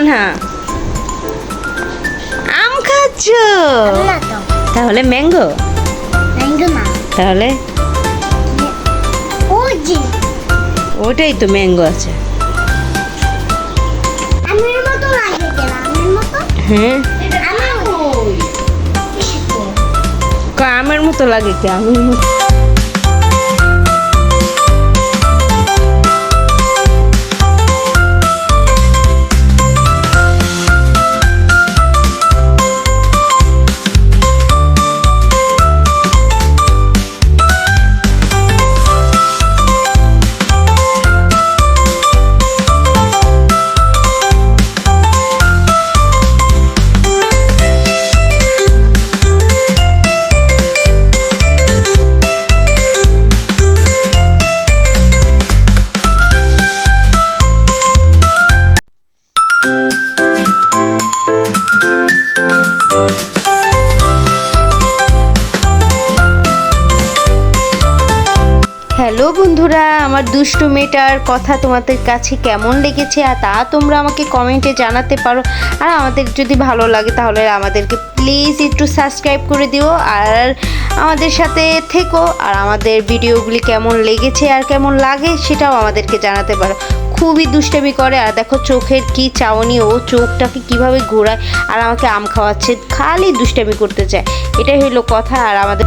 অনহা আম খাচ্ছ? তাহলে mango. Mango না তাহলে? ওটাই তো ম্যাঙ্গো আছে। আমের মতো লাগে কেন? আমের মতো? হ্যাঁ। আমের মতো লাগে কি? আমের মতো। হ্যালো বন্ধুরা, আমার দুষ্টু মেয়েটার কথা তোমাদের কাছে কেমন লেগেছে? আর তা তোমরা আমাকে কমেন্টে জানাতে পারো। আর আমাদের যদি ভালো লাগে তাহলে আমাদেরকে প্লিজ একটু সাবস্ক্রাইব করে দিও। আর আমাদের সাথে থেকো। আর আমাদের ভিডিওগুলি কেমন লেগেছে আর কেমন লাগে সেটাও আমাদেরকে জানাতে পারো। খুবই দুষ্টামি করে, আর দেখো চোখের কি চাওনি ও চোখটাকে কীভাবে ঘোরায়, আর আমাকে আম খাওয়াচ্ছে, খালি দুষ্টামি করতে চায়। এটাই হলো কথা, আর আমাদের